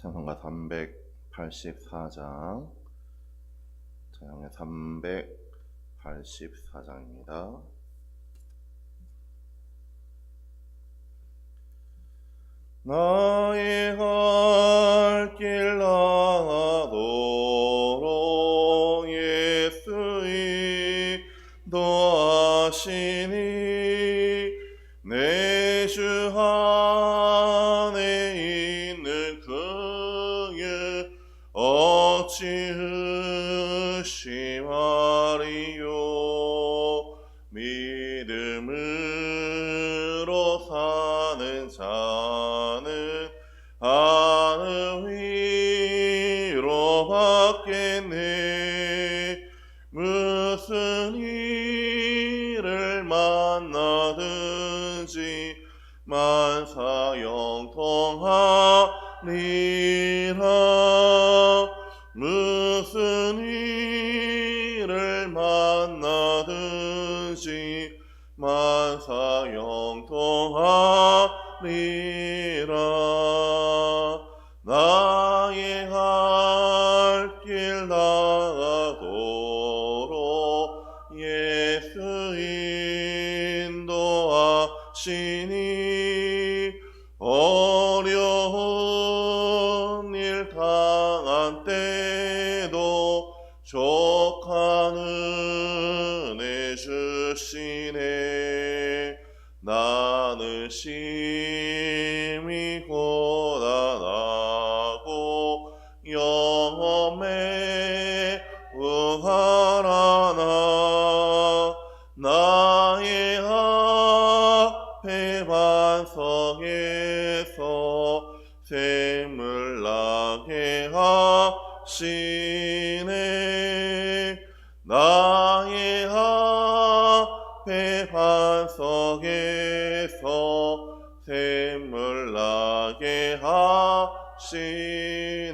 찬송가 384장 찬양의 384장입니다. 나의 할 받겠네 무슨 일을 만나든지 만사 영통하리 일 당한 때도 족한 은혜 주시네 나는 심 하시네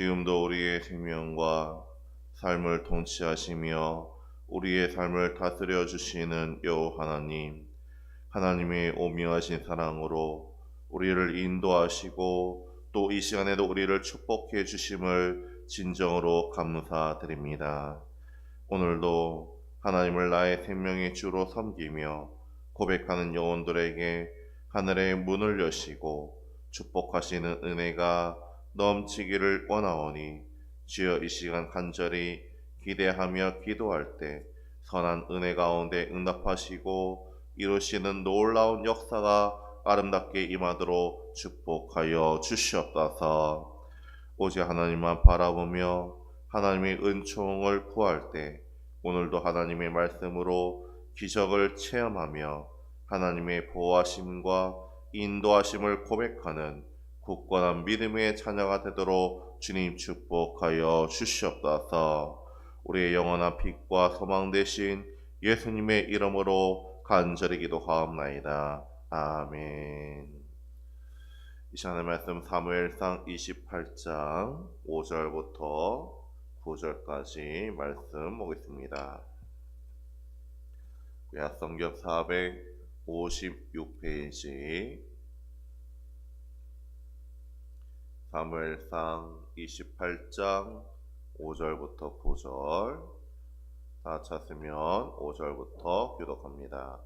지금도 우리의 생명과 삶을 통치하시며 우리의 삶을 다스려 주시는 여호와 하나님 하나님의 오묘하신 사랑으로 우리를 인도하시고 또 이 시간에도 우리를 축복해 주심을 진정으로 감사드립니다. 오늘도 하나님을 나의 생명의 주로 섬기며 고백하는 영혼들에게 하늘의 문을 여시고 축복하시는 은혜가 넘치기를 원하오니 주여 이 시간 간절히 기대하며 기도할 때 선한 은혜 가운데 응답하시고 이루시는 놀라운 역사가 아름답게 임하도록 축복하여 주시옵소서. 오직 하나님만 바라보며 하나님의 은총을 구할 때 오늘도 하나님의 말씀으로 기적을 체험하며 하나님의 보호하심과 인도하심을 고백하는 굳건한 믿음의 자녀가 되도록 주님 축복하여 주시옵소서. 우리의 영원한 빛과 소망 되신 예수님의 이름으로 간절히 기도하옵나이다. 아멘. 이 시간의 말씀 사무엘상 28장 5절부터 9절까지 말씀 보겠습니다. 구약성경 456페이지 사무엘상 28장 5절부터 9절 다 찾으면 5절부터 교독합니다.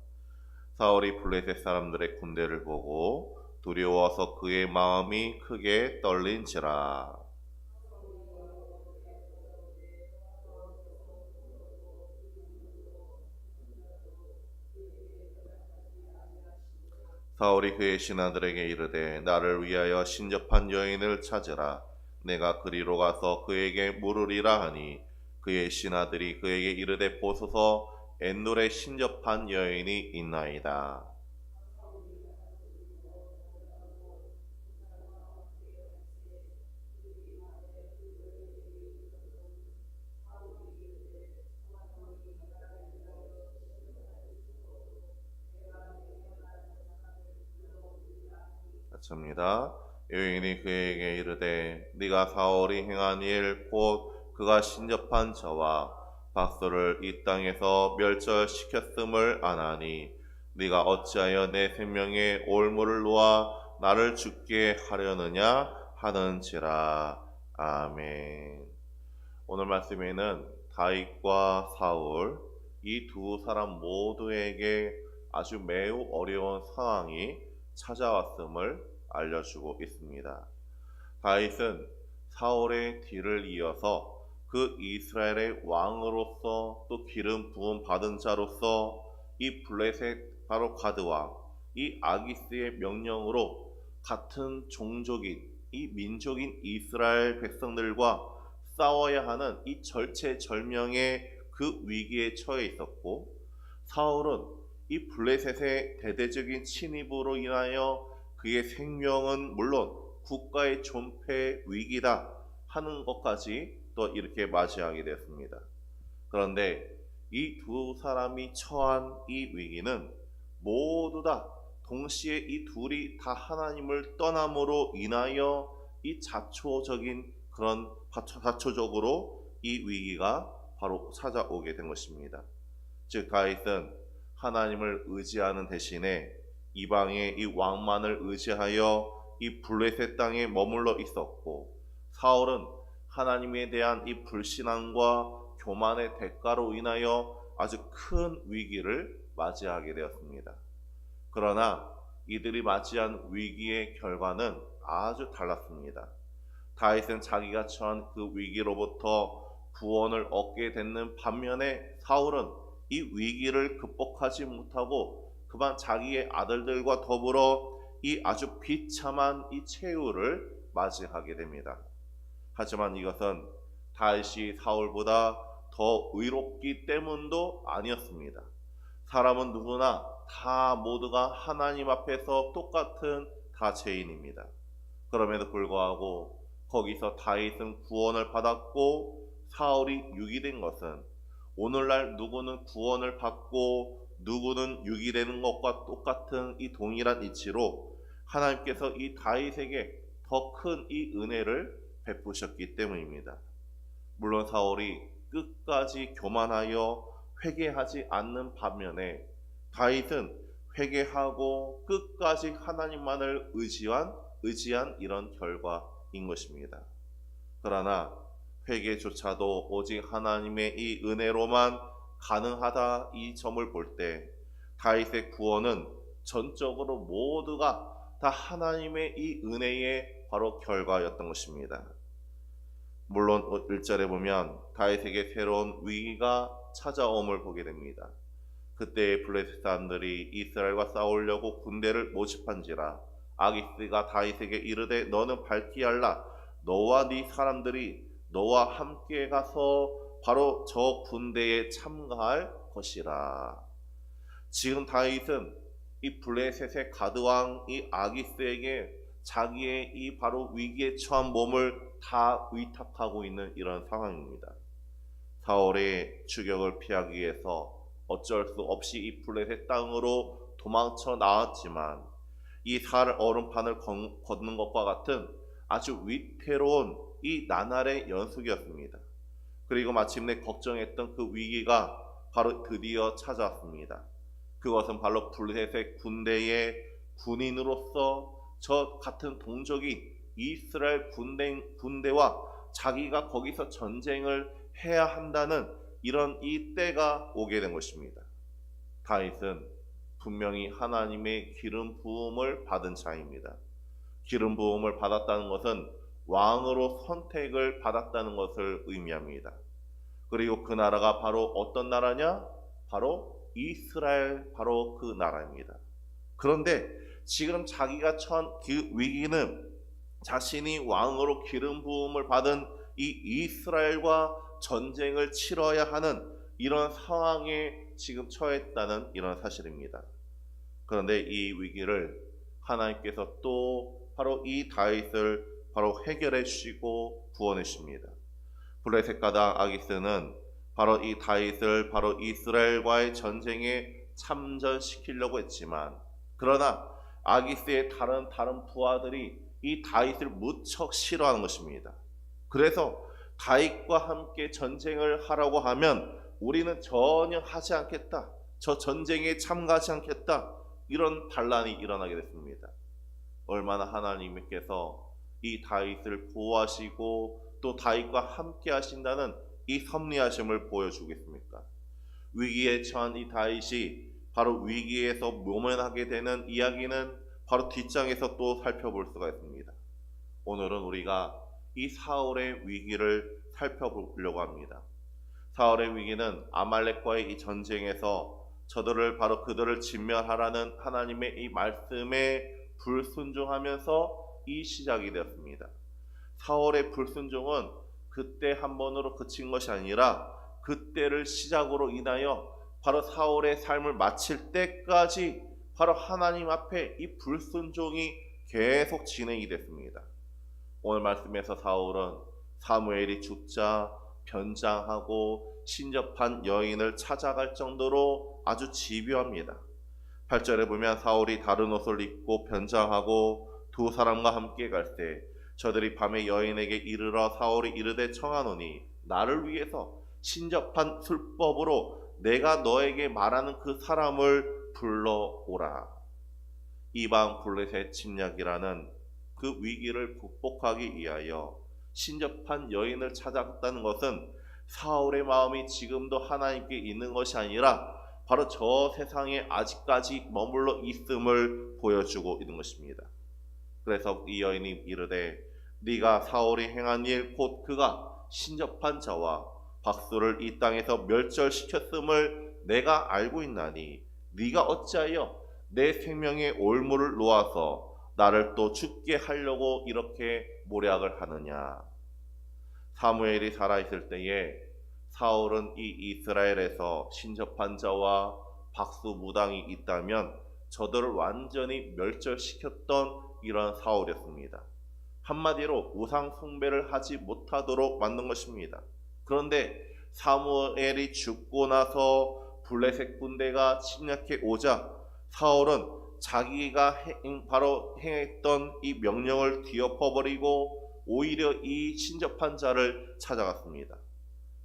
사울이 블레셋 사람들의 군대를 보고 두려워서 그의 마음이 크게 떨린지라. 사울이 그의 신하들에게 이르되 나를 위하여 신접한 여인을 찾으라. 내가 그리로 가서 그에게 물으리라 하니 그의 신하들이 그에게 이르되 보소서 엔돌에 신접한 여인이 있나이다 같습니다. 여인이 그에게 이르되 네가 사울이 행한 일 곧 그가 신접한 저와 박소를 이 땅에서 멸절시켰음을 아나니 네가 어찌하여 내 생명에 올무를 놓아 나를 죽게 하려느냐 하는지라 아멘. 오늘 말씀에는 다윗과 사울 이 두 사람 모두에게 아주 매우 어려운 상황이 찾아왔음을 알려주고 있습니다. 다윗은 사울의 뒤를 이어서 그 이스라엘의 왕으로서 또 기름 부음 받은 자로서 이 블레셋 바로 가드 왕, 이 아기스의 명령으로 같은 종족인 이 민족인 이스라엘 백성들과 싸워야 하는 이 절체절명의 그 위기에 처해 있었고 사울은 이 블레셋의 대대적인 침입으로 인하여 그의 생명은 물론 국가의 존폐 위기다 하는 것까지 또 이렇게 맞이하게 됐습니다. 그런데 이 두 사람이 처한 이 위기는 모두 다 동시에 이 둘이 다 하나님을 떠남으로 인하여 이 자초적인 그런 자초적으로 이 위기가 바로 찾아오게 된 것입니다. 즉 다윗은 하나님을 의지하는 대신에 이방의 이 왕만을 의지하여 이 블레셋 땅에 머물러 있었고 사울은 하나님에 대한 이 불신앙과 교만의 대가로 인하여 아주 큰 위기를 맞이하게 되었습니다. 그러나 이들이 맞이한 위기의 결과는 아주 달랐습니다. 다윗은 자기가 처한 그 위기로부터 구원을 얻게 됐는 반면에 사울은 이 위기를 극복하지 못하고 그만 자기의 아들들과 더불어 이 아주 비참한 이 최후를 맞이하게 됩니다. 하지만 이것은 다윗이 사울보다 더 의롭기 때문도 아니었습니다. 사람은 누구나 다 모두가 하나님 앞에서 똑같은 다 죄인입니다. 그럼에도 불구하고 거기서 다윗은 구원을 받았고 사울이 유기된 것은 오늘날 누구는 구원을 받고 누구는 유기되는 것과 똑같은 이 동일한 이치로 하나님께서 이 다윗에게 더 큰 이 은혜를 베푸셨기 때문입니다. 물론 사울이 끝까지 교만하여 회개하지 않는 반면에 다윗은 회개하고 끝까지 하나님만을 의지한 의지한 이런 결과인 것입니다. 그러나 회개조차도 오직 하나님의 이 은혜로만 가능하다 이 점을 볼 때 다윗의 구원은 전적으로 모두가 다 하나님의 이 은혜의 바로 결과였던 것입니다. 물론 1절에 보면 다윗에게 새로운 위기가 찾아옴을 보게 됩니다. 그때 블레셋 사람들이 이스라엘과 싸우려고 군대를 모집한지라 아기스가 다윗에게 이르되 너는 밝히 알라 너와 네 사람들이 너와 함께 가서 바로 저 군대에 참가할 것이라. 지금 다윗은 이 블레셋의 가드왕 이 아기스에게 자기의 이 바로 위기에 처한 몸을 다 의탁하고 있는 이런 상황입니다. 사울의 추격을 피하기 위해서 어쩔 수 없이 이 블레셋 땅으로 도망쳐 나왔지만 이 살 얼음판을 걷는 것과 같은 아주 위태로운 이 나날의 연속이었습니다. 그리고 마침내 걱정했던 그 위기가 바로 드디어 찾아왔습니다. 그것은 바로 블레셋 군대의 군인으로서 저 같은 동족이 이스라엘 군대, 군대와 자기가 거기서 전쟁을 해야 한다는 이런 이 때가 오게 된 것입니다. 다윗은 분명히 하나님의 기름 부음을 받은 자입니다. 기름 부음을 받았다는 것은 왕으로 선택을 받았다는 것을 의미합니다. 그리고 그 나라가 바로 어떤 나라냐? 바로 이스라엘 바로 그 나라입니다. 그런데 지금 자기가 처한 그 위기는 자신이 왕으로 기름 부음을 받은 이 이스라엘과 전쟁을 치러야 하는 이런 상황에 지금 처했다는 이런 사실입니다. 그런데 이 위기를 하나님께서 또 바로 이 다윗을 바로 해결해 주시고 구원해 주십니다. 블레셋 가다 아기스는 바로 이 다윗을 바로 이스라엘과의 전쟁에 참전시키려고 했지만 그러나 아기스의 다른 다른 부하들이 이 다윗을 무척 싫어하는 것입니다. 그래서 다윗과 함께 전쟁을 하라고 하면 우리는 전혀 하지 않겠다. 저 전쟁에 참가하지 않겠다. 이런 반란이 일어나게 됐습니다. 얼마나 하나님께서 이 다윗을 보호하시고 또 다윗과 함께 하신다는 이 섭리하심을 보여주겠습니까? 위기에 처한 이 다윗이 바로 위기에서 모면하게 되는 이야기는 바로 뒷장에서 또 살펴볼 수가 있습니다. 오늘은 우리가 이 사울의 위기를 살펴보려고 합니다. 사울의 위기는 아말렉과의 이 전쟁에서 저들을 바로 그들을 진멸하라는 하나님의 이 말씀에 불순종하면서 이 시작이 되었습니다. 사울의 불순종은 그때 한 번으로 그친 것이 아니라 그때를 시작으로 인하여 바로 사울의 삶을 마칠 때까지 바로 하나님 앞에 이 불순종이 계속 진행이 됐습니다. 오늘 말씀에서 사울은 사무엘이 죽자 변장하고 신접한 여인을 찾아갈 정도로 아주 집요합니다. 8절에 보면 사울이 다른 옷을 입고 변장하고 두 사람과 함께 갈 때 저들이 밤에 여인에게 이르러 사울이 이르되 청하노니 나를 위해서 신접한 술법으로 내가 너에게 말하는 그 사람을 불러오라. 이방 블레셋 침략이라는 그 위기를 극복하기 위하여 신접한 여인을 찾았다는 것은 사울의 마음이 지금도 하나님께 있는 것이 아니라 바로 저 세상에 아직까지 머물러 있음을 보여주고 있는 것입니다. 그래서 이 여인이 이르되 네가 사울이 행한 일 곧 그가 신접한 자와 박수를 이 땅에서 멸절시켰음을 내가 알고 있나니 네가 어찌하여 내 생명의 올무를 놓아서 나를 또 죽게 하려고 이렇게 모략을 하느냐? 사무엘이 살아있을 때에 사울은 이 이스라엘에서 신접한 자와 박수 무당이 있다면 저들을 완전히 멸절시켰던 이러한 사울이었습니다. 한마디로 우상 숭배를 하지 못하도록 만든 것입니다. 그런데 사무엘이 죽고 나서 블레셋 군대가 침략해 오자 사울은 자기가 행, 바로 행했던 이 명령을 뒤엎어버리고 오히려 이 신접한 자를 찾아갔습니다.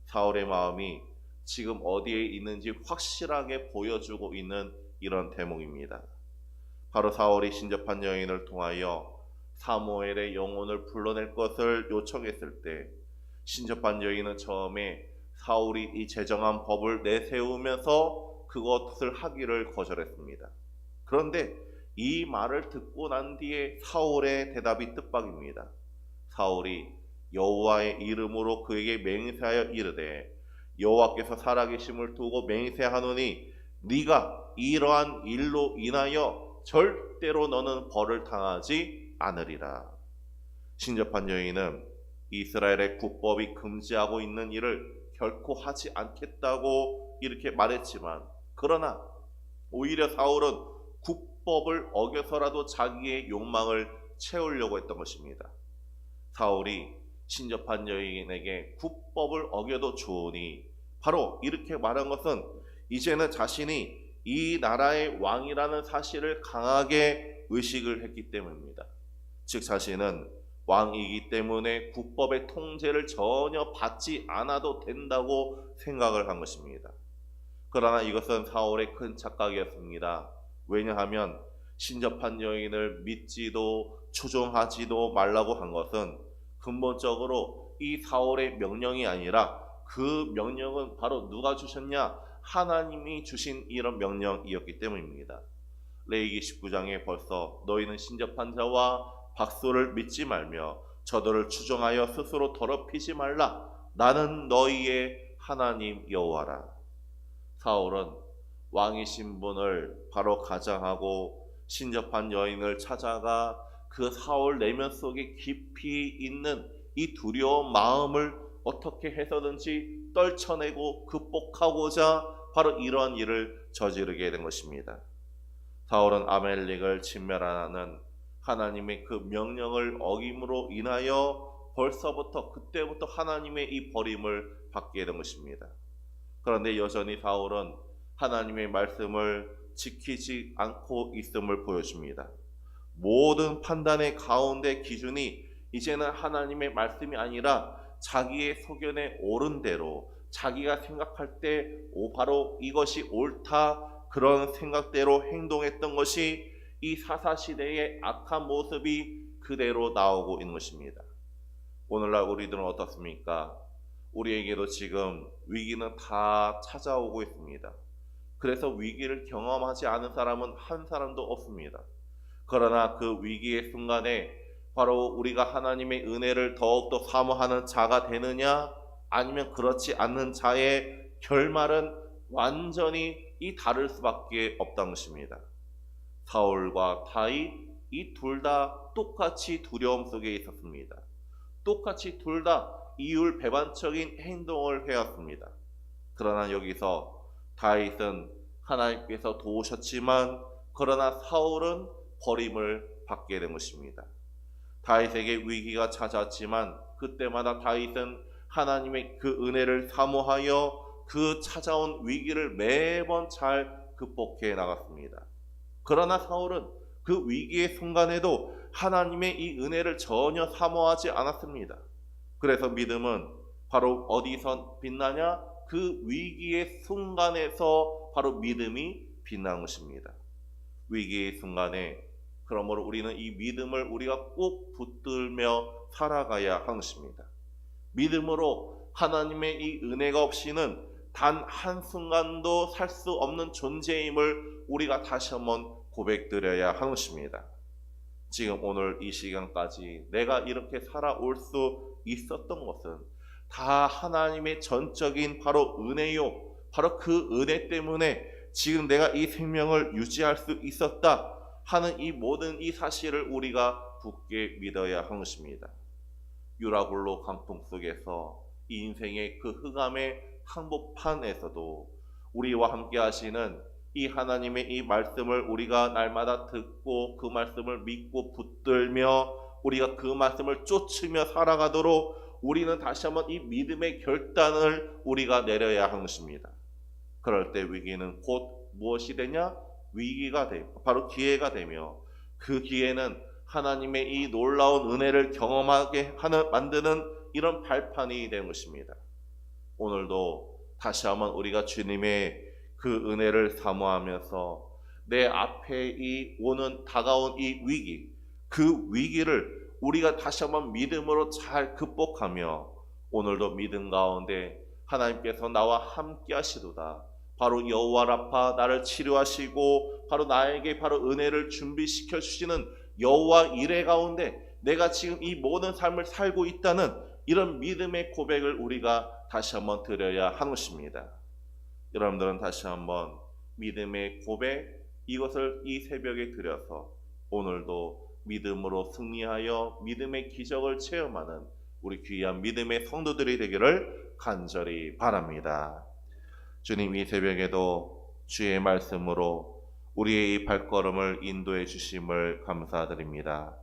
사울의 마음이 지금 어디에 있는지 확실하게 보여주고 있는 이런 대목입니다. 바로 사울이 신접한 여인을 통하여 사무엘의 영혼을 불러낼 것을 요청했을 때 신접한 여인은 처음에 사울이 이 제정한 법을 내세우면서 그것을 하기를 거절했습니다. 그런데 이 말을 듣고 난 뒤에 사울의 대답이 뜻밖입니다. 사울이 여호와의 이름으로 그에게 맹세하여 이르되 여호와께서 살아계심을 두고 맹세하노니 네가 이러한 일로 인하여 절대로 너는 벌을 당하지 않으리라. 신접한 여인은 이스라엘의 국법이 금지하고 있는 일을 결코 하지 않겠다고 이렇게 말했지만 그러나 오히려 사울은 국법을 어겨서라도 자기의 욕망을 채우려고 했던 것입니다. 사울이 신접한 여인에게 국법을 어겨도 좋으니 바로 이렇게 말한 것은 이제는 자신이 이 나라의 왕이라는 사실을 강하게 의식을 했기 때문입니다. 즉 자신은 왕이기 때문에 국법의 통제를 전혀 받지 않아도 된다고 생각을 한 것입니다. 그러나 이것은 사울의 큰 착각이었습니다. 왜냐하면 신접한 여인을 믿지도 추종하지도 말라고 한 것은 근본적으로 이 사울의 명령이 아니라 그 명령은 바로 누가 주셨냐? 하나님이 주신 이런 명령이었기 때문입니다. 레이기 19장에 벌써 너희는 신접한 자와 박수를 믿지 말며 저들을 추종하여 스스로 더럽히지 말라. 나는 너희의 하나님 여호와라. 사울은 왕이신 분을 바로 가장하고 신접한 여인을 찾아가 그 사울 내면 속에 깊이 있는 이 두려운 마음을 어떻게 해서든지 떨쳐내고 극복하고자 바로 이러한 일을 저지르게 된 것입니다. 사울은 아멜렉을 진멸하는 하나님의 그 명령을 어김으로 인하여 벌써부터 그때부터 하나님의 이 버림을 받게 된 것입니다. 그런데 여전히 사울은 하나님의 말씀을 지키지 않고 있음을 보여줍니다. 모든 판단의 가운데 기준이 이제는 하나님의 말씀이 아니라 자기의 소견에 옳은 대로 자기가 생각할 때 오, 바로 이것이 옳다 그런 생각대로 행동했던 것이 이 사사 시대의 악한 모습이 그대로 나오고 있는 것입니다. 오늘날 우리들은 어떻습니까? 우리에게도 지금 위기는 다 찾아오고 있습니다. 그래서 위기를 경험하지 않은 사람은 한 사람도 없습니다. 그러나 그 위기의 순간에 바로 우리가 하나님의 은혜를 더욱더 사모하는 자가 되느냐 아니면 그렇지 않는 자의 결말은 완전히 이 다를 수밖에 없다는 것입니다. 사울과 다윗 이둘 다 똑같이 두려움 속에 있었습니다. 똑같이 둘 다 이율 배반적인 행동을 해왔습니다. 그러나 여기서 다윗은 하나님께서 도우셨지만 그러나 사울은 버림을 받게 된 것입니다. 다윗에게 위기가 찾아왔지만 그때마다 다윗은 하나님의 그 은혜를 사모하여 그 찾아온 위기를 매번 잘 극복해 나갔습니다. 그러나 사울은 그 위기의 순간에도 하나님의 이 은혜를 전혀 사모하지 않았습니다. 그래서 믿음은 바로 어디서 빛나냐? 그 위기의 순간에서 바로 믿음이 빛나는 것입니다. 위기의 순간에 그러므로 우리는 이 믿음을 우리가 꼭 붙들며 살아가야 하는 것입니다. 믿음으로 하나님의 이 은혜가 없이는 단 한순간도 살 수 없는 존재임을 우리가 다시 한번 고백드려야 하는 것입니다. 지금 오늘 이 시간까지 내가 이렇게 살아올 수 있었던 것은 다 하나님의 전적인 바로 은혜요. 바로 그 은혜 때문에 지금 내가 이 생명을 유지할 수 있었다 하는 이 모든 이 사실을 우리가 굳게 믿어야 하는 것입니다. 유라굴로 강풍 속에서 이 인생의 그 흑암의 항복판에서도 우리와 함께 하시는 이 하나님의 이 말씀을 우리가 날마다 듣고 그 말씀을 믿고 붙들며 우리가 그 말씀을 쫓으며 살아가도록 우리는 다시 한번 이 믿음의 결단을 우리가 내려야 하는 것입니다. 그럴 때 위기는 곧 무엇이 되냐? 위기가 되 바로 기회가 되며 그 기회는 하나님의 이 놀라운 은혜를 경험하게 하는 만드는 이런 발판이 된 것입니다. 오늘도 다시 한번 우리가 주님의 그 은혜를 사모하면서 내 앞에 이 오는 다가온 이 위기, 그 위기를 우리가 다시 한번 믿음으로 잘 극복하며 오늘도 믿음 가운데 하나님께서 나와 함께 하시도다. 바로 여호와 라파 나를 치료하시고 바로 나에게 바로 은혜를 준비시켜 주시는 여호와 이레 가운데 내가 지금 이 모든 삶을 살고 있다는 이런 믿음의 고백을 우리가 다시 한번 드려야 하는 것입니다. 여러분들은 다시 한번 믿음의 고백 이것을 이 새벽에 드려서 오늘도 믿음으로 승리하여 믿음의 기적을 체험하는 우리 귀한 믿음의 성도들이 되기를 간절히 바랍니다. 주님 이 새벽에도 주의 말씀으로 우리의 이 발걸음을 인도해 주심을 감사드립니다.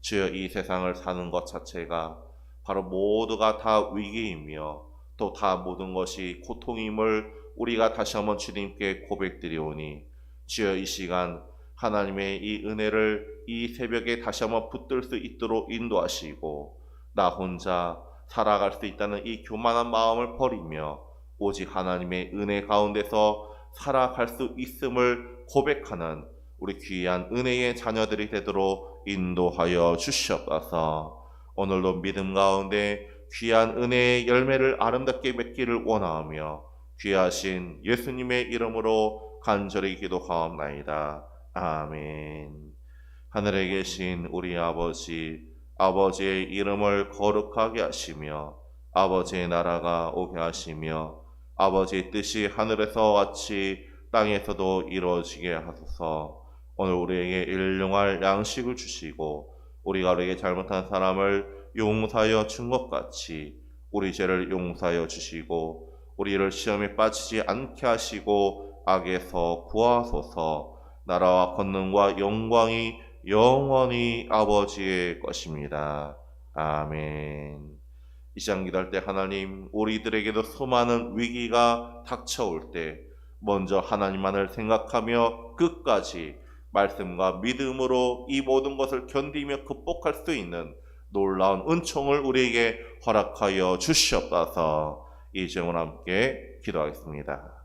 주여 이 세상을 사는 것 자체가 바로 모두가 다 위기이며 또 다 모든 것이 고통임을 우리가 다시 한번 주님께 고백드리오니 주여 이 시간 하나님의 이 은혜를 이 새벽에 다시 한번 붙들 수 있도록 인도하시고 나 혼자 살아갈 수 있다는 이 교만한 마음을 버리며 오직 하나님의 은혜 가운데서 살아갈 수 있음을 고백하는 우리 귀한 은혜의 자녀들이 되도록 인도하여 주시옵소서. 오늘도 믿음 가운데 귀한 은혜의 열매를 아름답게 맺기를 원하오며 귀하신 예수님의 이름으로 간절히 기도하옵나이다. 아멘. 하늘에 계신 우리 아버지, 아버지의 이름을 거룩하게 하시며 아버지의 나라가 오게 하시며 아버지의 뜻이 하늘에서 같이 땅에서도 이루어지게 하소서. 오늘 우리에게 일용할 양식을 주시고 우리가 우리에게 잘못한 사람을 용서하여 준 것 같이 우리 죄를 용서하여 주시고 우리를 시험에 빠지지 않게 하시고 악에서 구하소서. 나라와 권능과 영광이 영원히 아버지의 것입니다. 아멘. 이 시간 기도할 때 하나님 우리들에게도 수많은 위기가 닥쳐올 때 먼저 하나님만을 생각하며 끝까지 말씀과 믿음으로 이 모든 것을 견디며 극복할 수 있는 놀라운 은총을 우리에게 허락하여 주시옵소서. 이 점을 함께 기도하겠습니다.